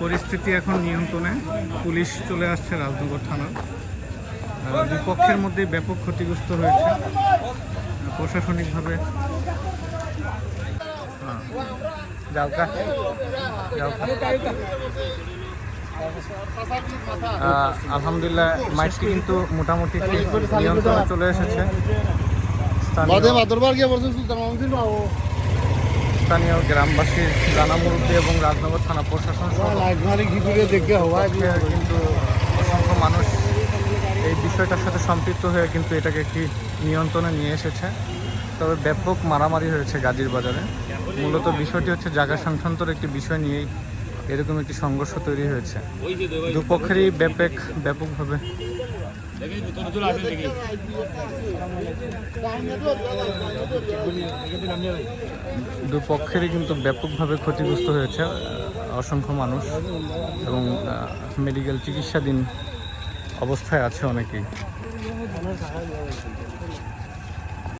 পরিস্থিতি এখন নিয়ন্ত্রণে। পুলিশ চলে আসছে রাজনগর থানার আহ, দুই পক্ষের মধ্যে ব্যাপক ক্ষতিগ্রস্ত হয়েছে। প্রশাসনিকভাবে। আলহামদুলিল্লাহ মাইকটি কিন্তু মোটামুটি নিয়ন্ত্রণে চলে এসেছে। স্থানীয় স্থানীয় গ্রামবাসীর জানা মুরব্বী এবং রাজনগর থানা প্রশাসন কিন্তু অসংখ্য মানুষ এই বিষয়টার সাথে সম্পৃক্ত হয়ে কিন্তু এটাকে একটি নিয়ন্ত্রণে নিয়ে এসেছে। তবে ব্যাপক মারামারি হয়েছে গাজীর বাজারে। মূলত বিষয়টি হচ্ছে জায়গা সংক্রান্তর একটি বিষয় নিয়েই এরকম একটি সংঘর্ষ তৈরি হয়েছে। দুপক্ষেরই ব্যাপক ব্যাপকভাবে দুপক্ষেরই কিন্তু ব্যাপকভাবে ক্ষতিগ্রস্ত হয়েছে অসংখ্য মানুষ এবং মেডিকেল চিকিৎসাধীন অবস্থায় আছে অনেকেই।